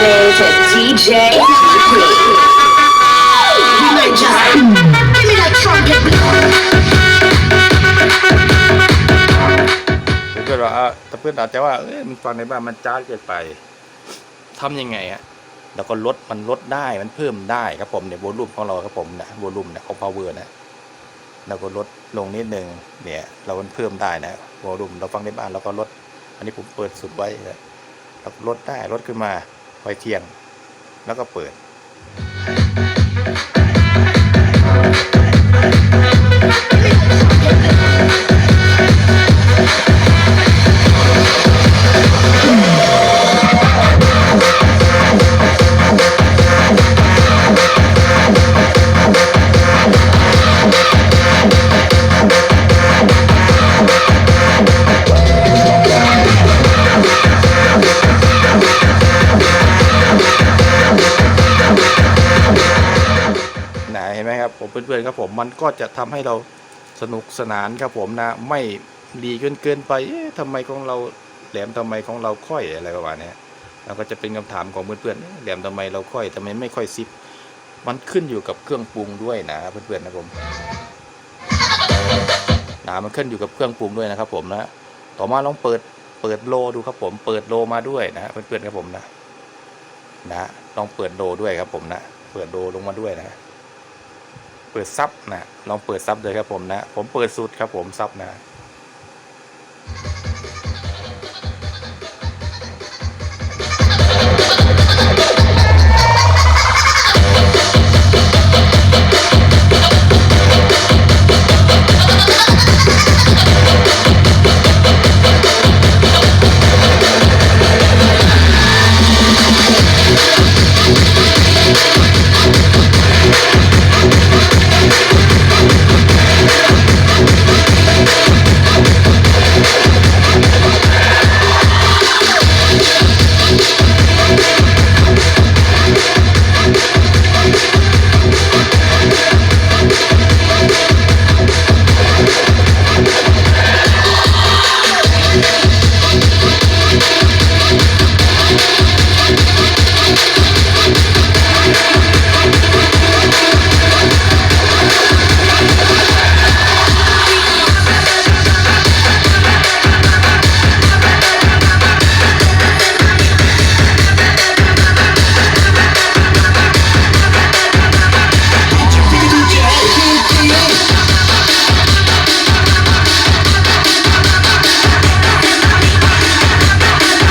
listening to DJ You might just give me that trumpet blow. เพื่อนว่าเออแต่เพื่อนอาจจะว่าเอ้ยมันฟังในบ้านมันจ้าเกินไปทำยังไงอะแล้วก็ลดมันลดได้มันเพิ่มได้ครับผมเนี่ยโวลูมของเราครับผมนะโวลูมเนี่ยของ power นะเราก็ลดลงนิดนึงเนี่ยเรามันเพิ่มได้นะโวลูมเราฟังในบ้านเราก็ลด อันนี้ผมเปิดสุดไว้นะเราลดได้ลดขึ้นมา ไฟเทียงแล้วก็เปิด ผมเพื่อนๆครับผมมันก็จะทำให้เราสนุกสนานครับผมนะ ไม่ดีเกินเกินไปเอ๊ะทำไมของเราแหลมทำไมของเราค่อยอะไรประมาณนี้เราก็จะเป็นคำถามของเพื่อนๆแหลมทำไมเราค่อยทำไมไม่ค่อยซิป มันขึ้นอยู่กับเครื่องปรุงด้วยนะเพื่อนๆนะผมนะมันขึ้นอยู่กับเครื่องปรุงด้วยนะครับ ผมนะต่อมาลองเปิดเปิดโลดูครับ ผมเปิดโลมาด้วยนะเพื่อนๆครับผมนะนะลองเปิดโลด้วยครับผมนะเปิดโลลงมาด้วยนะ เปิดซับนะลองเปิดซับเลยครับผมนะ ผมเปิดสุดครับผมซับนะ